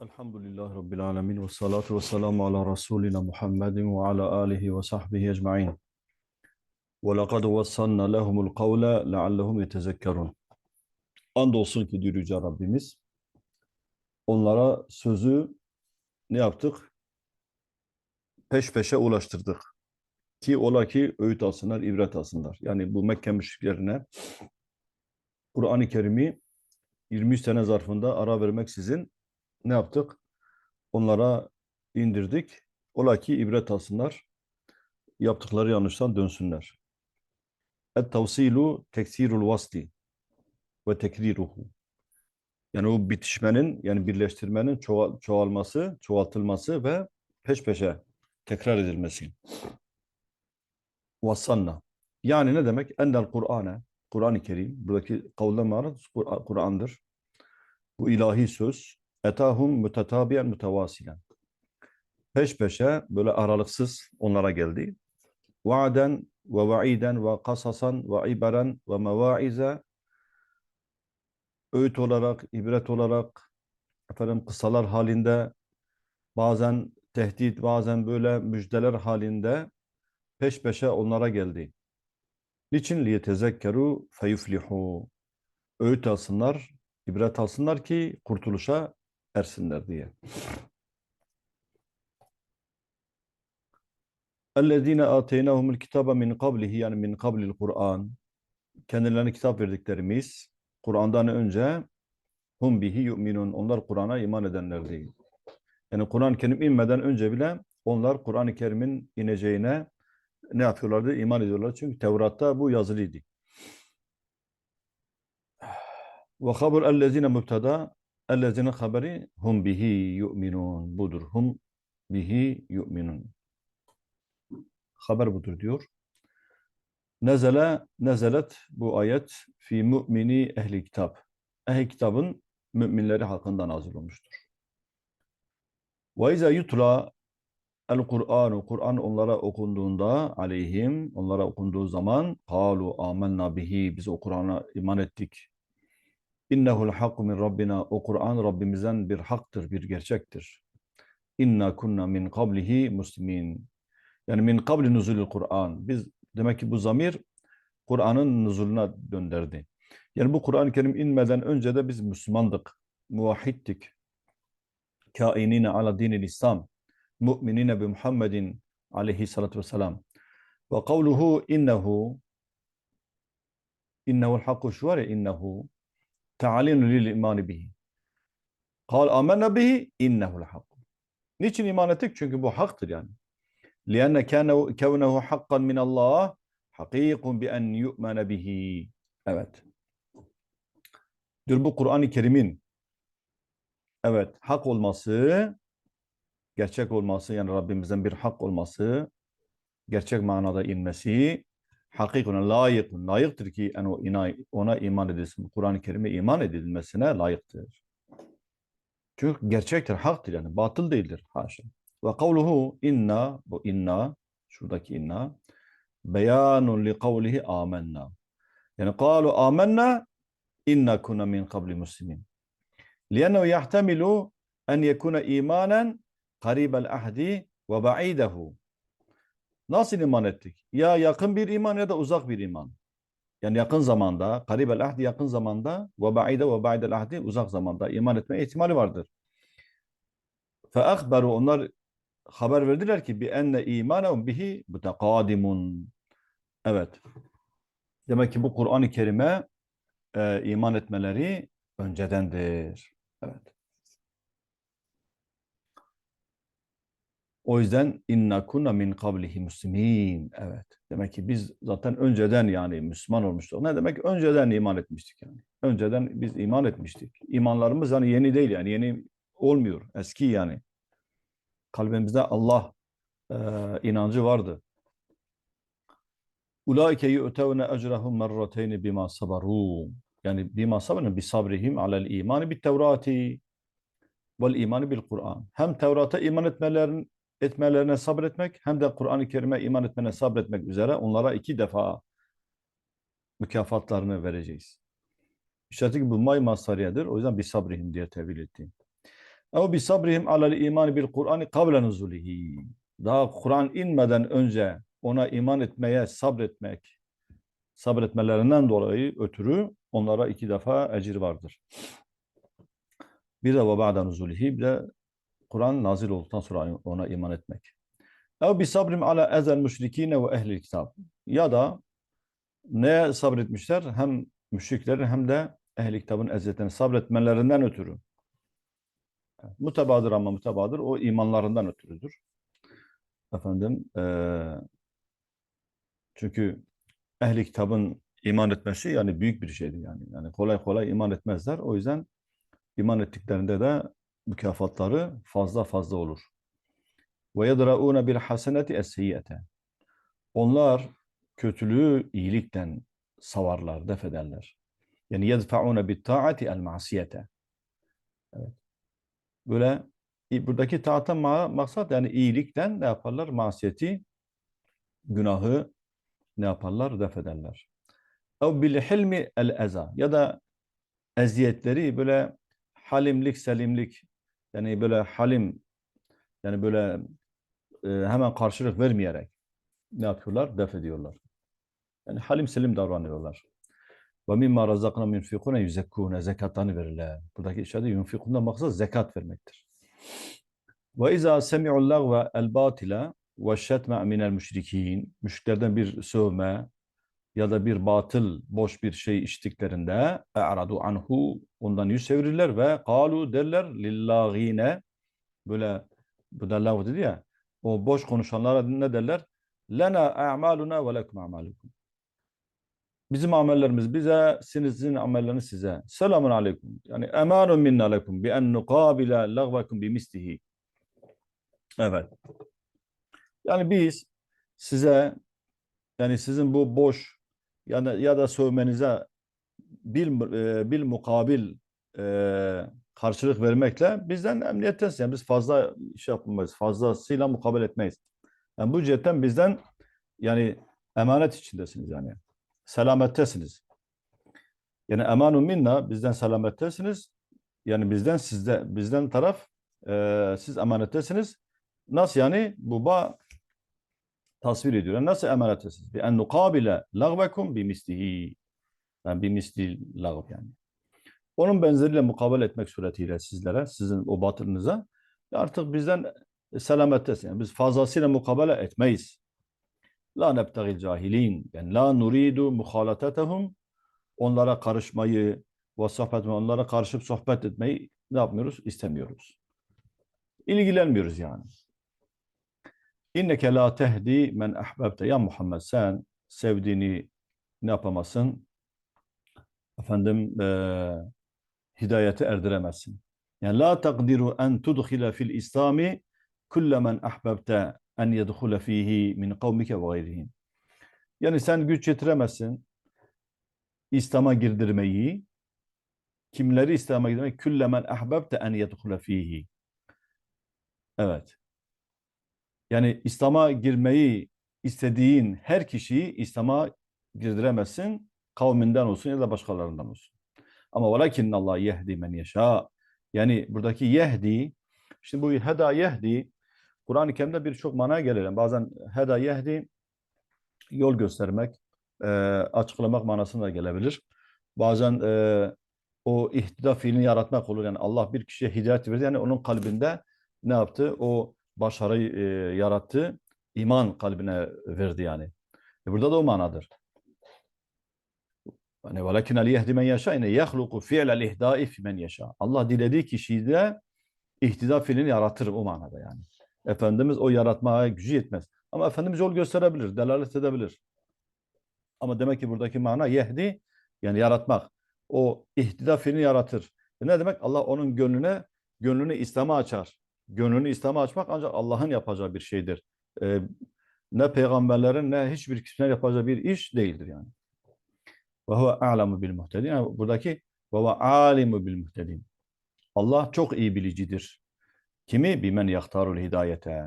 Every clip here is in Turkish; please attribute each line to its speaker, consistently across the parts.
Speaker 1: Elhamdülillahi Rabbil alemin ve salatu ve selamu ala Resulina Muhammedin ve ala alihi ve sahbihi ecma'in. Ve lekad vassanna lehumul kavle leallehum yetezekkerun. Andolsun ki diyor Yüce Rabbimiz, onlara sözü ne yaptık? Peş peşe ulaştırdık. Ki ola ki öğüt alsınlar, ibret alsınlar. Yani bu Mekke müşriklerine Kur'an-ı Kerim'i 23 sene zarfında ara vermeksizin ne yaptık? Onlara indirdik. Ola ki ibret alsınlar. Yaptıkları yanlıştan dönsünler. Et-tavsilu teksirul vasli ve tekriruhu. Yani o bitişmenin, yani birleştirmenin çoğal, çoğalması, çoğaltılması ve peş peşe tekrar edilmesi. Vassanna. Yani ne demek? Endel Kur'an'e, Kur'an-ı Kerim, buradaki kavle Kur'an'dır. Bu ilahi söz. Etahum mütetabiyen mütevasilen. Peş peşe böyle aralıksız onlara geldi. Va'den ve va'iden ve kasasan ve iberen ve mevaize öğüt olarak, ibret olarak efendim kısalar halinde bazen tehdit, bazen böyle müjdeler halinde peş peşe onlara geldi. Niçin liyetezekkeru feyuflihu? Öğüt alsınlar, ibret alsınlar ki kurtuluşa ersinler diye. اَلَّذ۪ينَ آتَيْنَهُمُ الْكِتَابَ مِنْ قَبْلِهِ yani min kablil Kur'an kendilerine kitap verdiklerimiz Kur'an'dan önce hum bihi yu'minun onlar Kur'an'a iman edenler değil. Yani Kur'an-ı Kerim inmeden önce bile onlar Kur'an-ı Kerim'in ineceğine ne yapıyorlardı? İman ediyorlar. Çünkü Tevrat'ta bu yazılıydı. Ve haber ellezine mübteda ellezine haberi hum bihi yu'minun. Budur. Hum bihi yu'minun. Haber budur diyor. Nezele, nezelet bu ayet fi mu'mini ehli kitap. Ehli kitabın müminleri hakkında nazil olmuştur. Ve izâ yutla el-Kur'anu, Kur'an onlara okunduğunda aleyhim, onlara okunduğu zaman kalu amennâ bihi, biz o Kur'an'a iman ettik. İnnehul hakku min Rabbina, o Kur'an Rabbimizden bir haktır, bir gerçektir. İnna kunna min kablihi muslimin. Yani min kabli nuzulül Kur'an. Biz demek ki bu zamir Kur'an'ın nuzuluna döndürdü. Yani bu Kur'an-ı Kerim inmeden önce de biz Müslümandık, muvahhiddik. Kainine ala dinil İslam, mu'minine bi Muhammedin aleyhissalatu vesselam. Ve kavluhu innehu innehu'l hakku şu var ya innehu ta'alinu lil imani bihi. Kal amenna bihi innehu'l hakku. Niçin iman ettik? Çünkü bu haktır yani. لأن كان كونه حقا من الله حقيق بأن يؤمن به. Evet. Diyor bu Kur'an-ı Kerim'in evet hak olması, gerçek olması yani Rabbimizden bir hak olması, gerçek manada inmesi hakikaten layık, layıktır ki ona, ona iman edilsin. Kur'an-ı Kerim'e iman edilmesine layıktır. Çünkü gerçektir, haktır yani, batıl değildir. Haşa. Ve kavluhu inna, bu inna, şuradaki inna, beyanun li kavlihi amenna. Yani kalu amenna inna kuna min kabli muslimin. Yahtemilu en yekuna imanen karibel ahdi ve ba'idehu. Nasıl iman ettik? Ya yakın bir iman ya da uzak bir iman. Yani yakın zamanda, karibel ahdi yakın zamanda ve ba'ide ve ba'idel ahdi uzak zamanda iman etme ihtimali vardır. Fe akberu onlar haber verdiler ki bi enne imanehum bihi mutekadimun. Evet. Demek ki bu Kur'an-ı Kerim'e e, iman etmeleri öncedendir. Evet. O yüzden inna kunna min kablihi muslimin. Evet. Demek ki biz zaten önceden yani Müslüman olmuştuk. Ne demek? Önceden iman etmiştik yani. Önceden biz iman etmiştik. İmanlarımız yani yeni değil yani yeni olmuyor. Eski yani kalbimizde Allah e, inancı vardı. Ulaike yu'tevne ecrahum merrateyni bima sabaru. Yani bima sabaru bi sabrihim alel imani bit tevrati vel imani bil Kur'an. Hem Tevrat'a iman etmelerin etmelerine sabretmek hem de Kur'an-ı Kerim'e iman etmene sabretmek üzere onlara iki defa mükafatlarını vereceğiz. İşte bu may masariyedir. O yüzden bir sabrihim diye tevil ettim. Ev bi sabrihim alel iman bil Kur'an kavle nuzulihi. Daha Kur'an inmeden önce ona iman etmeye sabretmek, sabretmelerinden dolayı ötürü onlara iki defa ecir vardır. Bir de ve ba'da nuzulihi bir de Kur'an nazil olduktan sonra ona iman etmek. Ev bi sabrim ala ezel müşrikine ve ehli kitab. Ya da neye sabretmişler? Hem müşriklerin hem de ehli kitabın eziyetlerini sabretmelerinden ötürü. Mutebadır ama mutebadır. O imanlarından ötürüdür. Efendim eee, çünkü ehli kitabın iman etmesi yani büyük bir şeydir yani. Yani kolay kolay iman etmezler. O yüzden iman ettiklerinde de mükafatları fazla fazla olur. Ve yedra'ûne bil haseneti es-seyyiyete. Onlar kötülüğü iyilikten savarlar, def ederler. Yani yedfa'ûne bit ta'ati el ma'siyete. Evet. Böyle buradaki taata ma- maksat yani iyilikten ne yaparlar? Masiyeti, günahı ne yaparlar? Def ederler. Ev bil hilmi el eza ya da eziyetleri böyle halimlik, selimlik yani böyle halim yani böyle e, hemen karşılık vermeyerek ne yapıyorlar? Def ediyorlar. Yani halim selim davranıyorlar. Ve mimma razakna yunfikune yüzekkune zekatlarını verirler. Buradaki işareti yunfikundan maksat zekat vermektir. Ve izâ semi'ul lagve el batile ve şetme minel müşrikin. Müşriklerden bir sövme ya da bir batıl, boş bir şey içtiklerinde e'radu anhu ondan yüz çevirirler ve kalu derler lillâgîne böyle bu da lav dedi ya o boş konuşanlara ne derler? Lena a'maluna ve lekum a'malukum. Bizim amellerimiz bize, sizin amelleriniz size. Selamun aleyküm. Yani emanun minna lekum bi en nukabile lagvakum bi mislihi. Evet. Yani biz size yani sizin bu boş yani ya da sövmenize bil e, bil mukabil e, karşılık vermekle bizden emniyettesiniz. Yani biz fazla şey yapmayız. Fazlasıyla mukabele etmeyiz. Yani bu cihetten bizden yani emanet içindesiniz yani. Selamettesiniz. Yani emanun minna bizden selamettesiniz. Yani bizden sizde bizden taraf e, siz emanettesiniz. Nasıl yani? Bu ba tasvir ediyor. Yani nasıl emanettesiniz? Bi en nukabile lagvekum bi mislihi. Yani bi misli lagv yani. Onun benzeriyle mukabele etmek suretiyle sizlere, sizin o batılınıza artık bizden selamettesiniz. Yani biz fazlasıyla mukabele etmeyiz. La nebtagil cahilin. Yani la nuridu muhalatetehum. Onlara karışmayı ve sohbet onlara karışıp sohbet etmeyi ne yapmıyoruz? İstemiyoruz. İlgilenmiyoruz yani. İnneke la tehdi men ahbabte. Ya Muhammed sen sevdiğini ne yapamazsın? Efendim eee hidayete erdiremezsin. Yani la takdiru en tudkhila fil İslami kulle men ahbabte en yedhule fihi min kavmike ve gayrihim. Yani sen güç yetiremezsin İslam'a girdirmeyi. Kimleri İslam'a girdirmeyi? Külle men ahbabte en yedhule fihi. Evet. Yani İslam'a girmeyi istediğin her kişiyi İslam'a girdiremezsin. Kavminden olsun ya da başkalarından olsun. Ama velakinne Allah yehdi men yeşâ. Yani buradaki yehdi, şimdi bu heda yehdi, Kur'an-ı Kerim'de birçok manaya. Yani bazen heda yehdi, yol göstermek, e, açıklamak manasına gelebilir. Bazen e, o ihtida fiilini yaratmak olur. Yani Allah bir kişiye hidayet verdi. Yani onun kalbinde ne yaptı? O başarıyı e, yarattı. iman kalbine verdi yani. E, burada da o manadır. Yani velakin el yehdi men yeşâ ine yehluku fi'lel ihdâi fi men yeşâ. Allah dilediği kişiyi de ihtida fiilini yaratır o manada yani. Efendimiz o yaratmaya gücü yetmez. Ama Efendimiz yol gösterebilir, delalet edebilir. Ama demek ki buradaki mana yehdi yani yaratmak. O ihtida fiilini yaratır. E ne demek? Allah onun gönlüne gönlünü İslam'a açar. Gönlünü İslam'a açmak ancak Allah'ın yapacağı bir şeydir. Ee, ne peygamberlerin ne hiçbir kişinin yapacağı bir iş değildir yani. Ve huve a'lemu bil muhtedin. Yani buradaki ve huve alimu bil muhtedin. Allah çok iyi bilicidir. Kimi? Bimen yahtarul hidayete.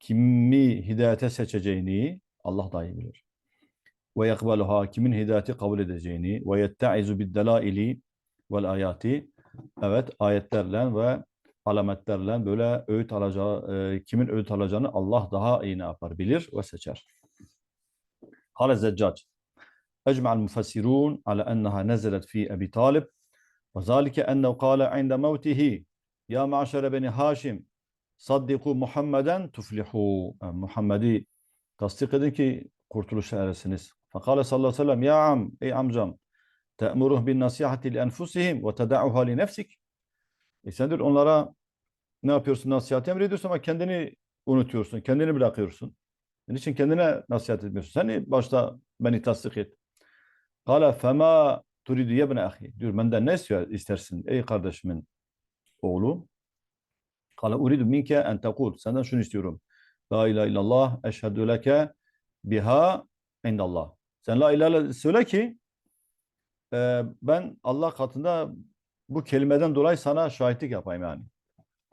Speaker 1: Kimi hidayete seçeceğini Allah da iyi bilir. Ve yakbaluha kimin hidayeti kabul edeceğini ve yettaizu bid delaili vel ayati evet ayetlerle ve alametlerle böyle öğüt alacağı, e, kimin öğüt alacağını Allah daha iyi ne yapar, bilir ve seçer. Kale Zeccac. Ecma'l müfessirun ala enneha nezelet fi Ebi Talib. Ve zalike ennehu kale inde mevtihi. Ya maşere beni Haşim. Saddiku Muhammeden tuflihu. Yani Muhammed'i tasdik edin ki kurtuluşa eresiniz. Fakale sallallahu aleyhi ve sellem. Ya am, ey amcam. Te'muruh bin nasihati li enfusihim ve teda'uha li nefsik. E sen diyor onlara ne yapıyorsun? Nasihat emrediyorsun ama kendini unutuyorsun. Kendini bırakıyorsun. Niçin kendine nasihat etmiyorsun? Sen başta beni tasdik et. Kale fema turidu yebne ahi. Diyor benden ne istersin ey kardeşimin oğlu? Kale uridu minke en tekul. Senden şunu istiyorum. La ilahe illallah eşhedü leke biha indallah. Sen la ilahe söyle ki e, ben Allah katında bu kelimeden dolayı sana şahitlik yapayım yani.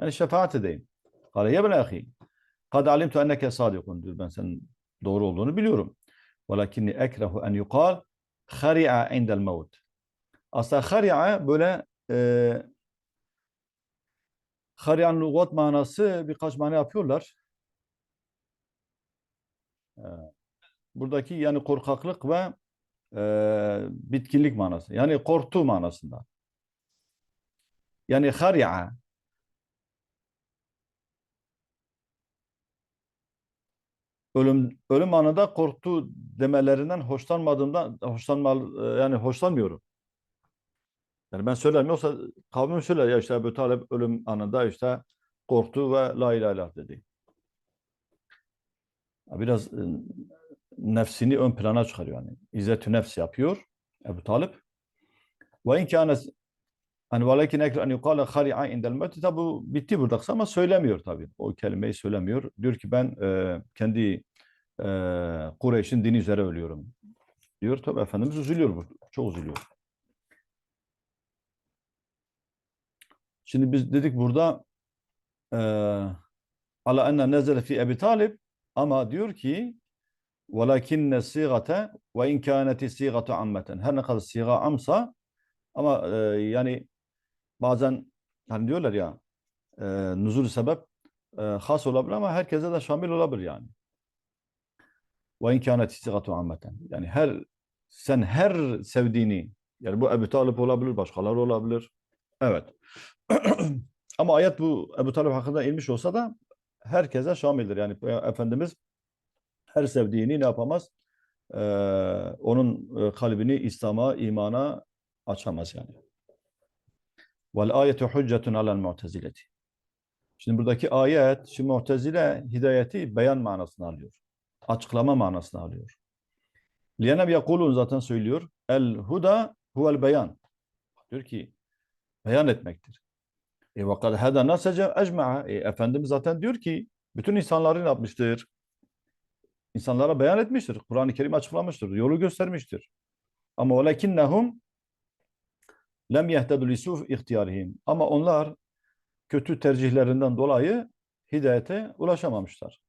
Speaker 1: Yani şefaat edeyim. Kale yebne ahi. Kad alimtu enneke sadikun diyor. Ben senin doğru olduğunu biliyorum. Velakinni ekrehu en yukal hari'a indel mevt. Aslında hari'a böyle e, hari'an lügat manası birkaç mana yapıyorlar. E, buradaki yani korkaklık ve e, bitkinlik manası. Yani korktu manasında. Yani hari'a ölüm ölüm anında korktu demelerinden hoşlanmadığımdan hoşlanma yani hoşlanmıyorum. Yani ben söylerim yoksa kavmim söyler ya işte Ebu Talib ölüm anında işte korktu ve la ilahe illallah dedi. Biraz e, nefsini ön plana çıkarıyor yani. İzzet-ü nefs yapıyor Ebu Talib. Ve in kâne hani velakin ekre en yukâle hari'a indel mevti tabi bu bitti burada ama söylemiyor tabi. O kelimeyi söylemiyor. Diyor ki ben e, kendi e, Kureyş'in dini üzere ölüyorum. Diyor tabi Efendimiz üzülüyor. bu, Çok üzülüyor. Şimdi biz dedik burada e, ala enne nezele fi Ebi Talib ama diyor ki velakinne sigate ve in kâneti sigatu ammeten. Her ne kadar siga amsa ama e, yani bazen hani diyorlar ya e, nuzul sebep e, has olabilir ama herkese de şamil olabilir yani. Ve in kânet sigatu ammeten. Yani her sen her sevdiğini yani bu Ebu Talib olabilir, başkaları olabilir. Evet. Ama ayet bu Ebu Talib hakkında inmiş olsa da herkese şamildir. Yani Efendimiz her sevdiğini ne yapamaz? Ee, onun e, kalbini İslam'a, imana açamaz yani. Vel ayetu hüccetun alel mu'tezileti. Şimdi buradaki ayet, şimdi mu'tezile hidayeti beyan manasını alıyor. Açıklama manasını alıyor. Liyenem yakulun zaten söylüyor. El huda huvel beyan. Diyor ki beyan etmektir. E vakad hada nasece ecma'a. E, Efendimiz zaten diyor ki bütün insanları ne yapmıştır? İnsanlara beyan etmiştir. Kur'an-ı Kerim açıklamıştır. Yolu göstermiştir. Ama velakinnehum lem yehtedu lisuf ihtiyarihim. Ama onlar kötü tercihlerinden dolayı hidayete ulaşamamışlar.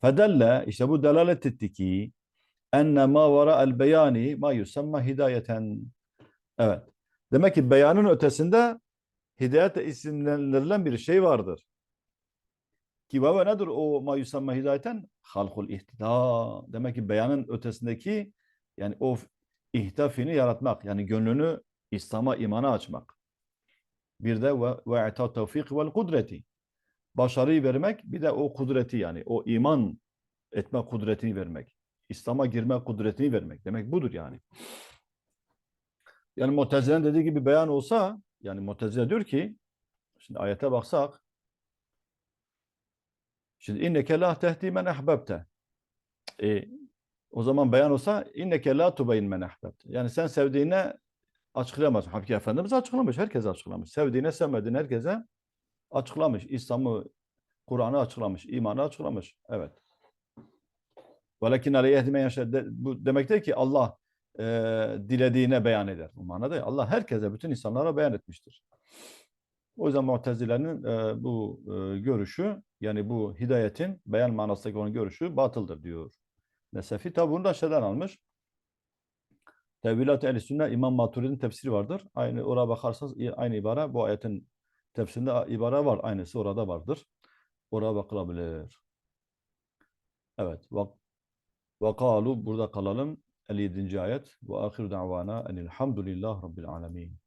Speaker 1: Fedelle işte bu delalet etti ki enne ma vara el beyani ma yusamma hidayeten. Evet. Demek ki beyanın ötesinde hidayet isimlendirilen bir şey vardır. Ki ve nedir o ma yusamma hidayeten? Halkul ihtida. Demek ki beyanın ötesindeki yani o ihtafini yaratmak. Yani gönlünü İslam'a, imana açmak. Bir de ve, ve ita tevfik vel kudreti. Başarıyı vermek bir de o kudreti yani o iman etme kudretini vermek. İslam'a girme kudretini vermek. Demek budur yani. Yani Mutezile'nin dediği gibi beyan olsa yani Mutezile diyor ki şimdi ayete baksak şimdi inneke la tehdi men ahbabte e, o zaman beyan olsa inneke la tubeyin men ahbabte yani sen sevdiğine açıklayamazsın. Halbuki Efendimiz açıklamış. Herkese açıklamış. Sevdiğine sevmediğine herkese açıklamış. İslam'ı, Kur'an'ı açıklamış. imanı açıklamış. Evet. Velakin aleyhi ehdime yaşar. Bu demektir ki Allah e, dilediğine beyan eder. Bu manada Allah herkese, bütün insanlara beyan etmiştir. O yüzden Mu'tezile'nin e, bu e, görüşü, yani bu hidayetin beyan manasındaki onun görüşü batıldır diyor. Nesefi tabi bunu da şeyden almış. Tevilat el sünnet İmam Maturidi'nin tefsiri vardır. Aynı oraya bakarsanız aynı ibare bu ayetin Tefsirinde ibare var. Aynısı orada vardır. Oraya bakılabilir. Evet. Ve, kalu burada kalalım. 57. ayet. Ve ahir da'vana enilhamdülillah rabbil alemin.